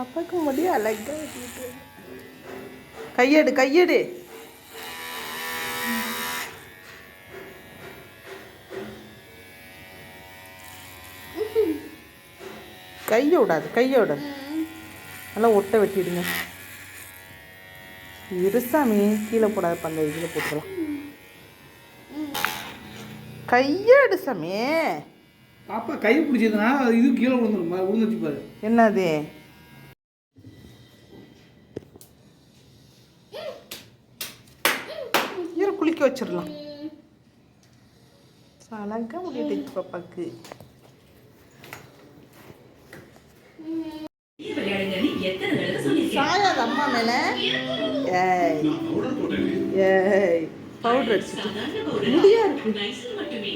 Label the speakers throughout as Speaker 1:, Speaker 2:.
Speaker 1: பாப்பாக்கு முடி அழகா வெட்டிட்டு இருக்கு. கையெடு கையெடு. கையை விடாது கையை விடாது. நல்லா ஒட்டை வெட்டிடுங்க. இருசாமி கீழே போடாத பந்த இதில் போட்டுக்கலாம். கையெடு சாமி.
Speaker 2: பாப்பா கை பிடிச்சதுன்னா அது இது கீழே விழுந்துரும் விழுந்துச்சு பாரு.
Speaker 1: என்னது? குளிக்க வச்சிடலாம். அழகா முடியுது பாப்பாக்கு சாயாது அம்மா மேல? ஏய். பவுடர் அடிச்சிட்டு.
Speaker 3: பவுடர்
Speaker 1: முடியா இருக்கு.
Speaker 3: நைசில் மட்டுமே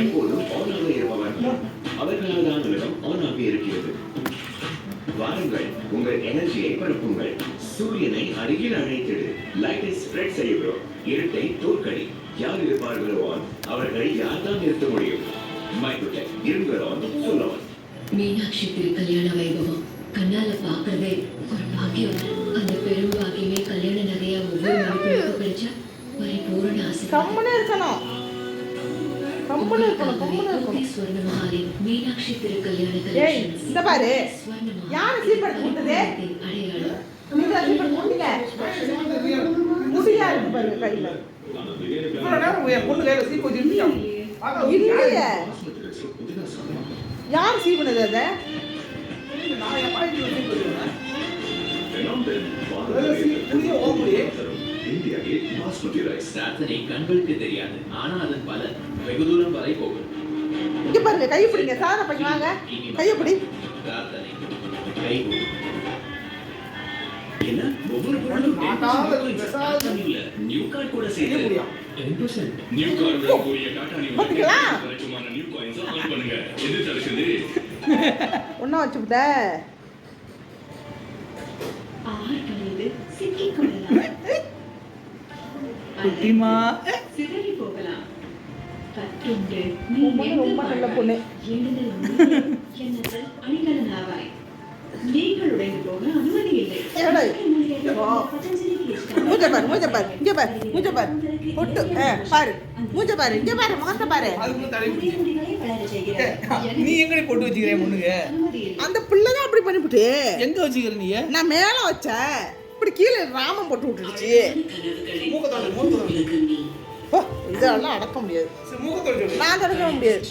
Speaker 4: எப்போதும் ஆனாக இருப்பவர் அவர்களால் தான் உலகம் ஆனாக இருக்கிறது வாருங்கள் உங்கள் எனர்ஜியை பரப்புங்கள் சூரியனை அருகில் அழைத்திடு லைட்டை ஸ்ப்ரெட் செய்கிறோம் இருட்டை தோற்கடி யார் இருப்பார்களோ அவர்களை யார் தான் நிறுத்த முடியும் மைக்ரோடெக் இருங்கள் on, சொல்லவன்
Speaker 5: மீனாட்சி திருக்கல்யாண வைபவம் கண்ணால பாக்குறதே ஒரு பாக்கியம். அந்த பெரும் பாக்கியமே கல்யாண நகையா ஒவ்வொரு மணிக்கும் கிடைச்சா பரிபூரண ஆசை.
Speaker 1: கம்முன்னு இருக்கணும் கம்முன்னு இருக்கணும்.
Speaker 5: மீனாட்சி
Speaker 1: ஏய் இந்த பாரு. யாரு சீப்பெடுத்து கொடுத்தது?
Speaker 5: அடையாளம்.
Speaker 1: நீங்க சீப்பெடுத்து கொடுத்தீங்க. முடியா இருக்கு கையில.
Speaker 2: பொண்ணு கையில் சீப்பு
Speaker 1: இல்லையே? யார் சீவனது அதை?
Speaker 4: இந்தியாவில் பாஸ்மதி ரைஸ்.
Speaker 6: பிரார்த்தனை கண்களுக்கு தெரியாது. ஆனா அதன் பலன் வெகு தூரம் வரை போகும்.
Speaker 1: இங்க பாருங்க கை பிடிங்க. சாதனை பண்ணி வாங்க. கையை பிடி.
Speaker 6: பிரார்த்தனை கைகூடும்
Speaker 4: என்ன? ஒவ்வொரு பொருளும்
Speaker 2: மாட்டாத
Speaker 4: 10%
Speaker 2: பெசாத
Speaker 4: காட்டாணி இல்ல. நியூ கார்டு கூட
Speaker 2: செய்ய
Speaker 4: சேர்த்து.
Speaker 2: முடியும்
Speaker 4: நியூ கார்டு கூடிய காட்டாணி
Speaker 1: பாத்தீங்களா?
Speaker 4: வரைக்குமான நியூ காயின்ஸ் ஆன் பண்ணுங்க. எது தடுக்குது
Speaker 1: ஒன்றா வச்சுவிட்ட
Speaker 3: ஆறு கழிது சிக்கிக் கொள்ளலாம்
Speaker 2: குட்டிமா?
Speaker 1: ரொம்ப நல்ல? பொண்ணு. மூஞ்ச பாரு மூஞ்ச பாரு இங்க பாரு மூஞ்ச பாரு. பொட்டு ஆ, பாரு. மூஞ்ச பாரு இங்க பாரு முகத்தை பாரு.
Speaker 2: நீ எங்கடி போட்டு வச்சுக்கிறேன் பொண்ணுங்க
Speaker 1: அந்த பிள்ளை தான் அப்படி பண்ணிவிட்டு.
Speaker 2: எங்க வச்சுக்கிற நீ?
Speaker 1: நான் மேல வச்சேன். இப்படி கீழே ராமம் போட்டு விட்டுடுச்சு. இதெல்லாம் அடக்க முடியாது. நான் தடுக்க முடியாது.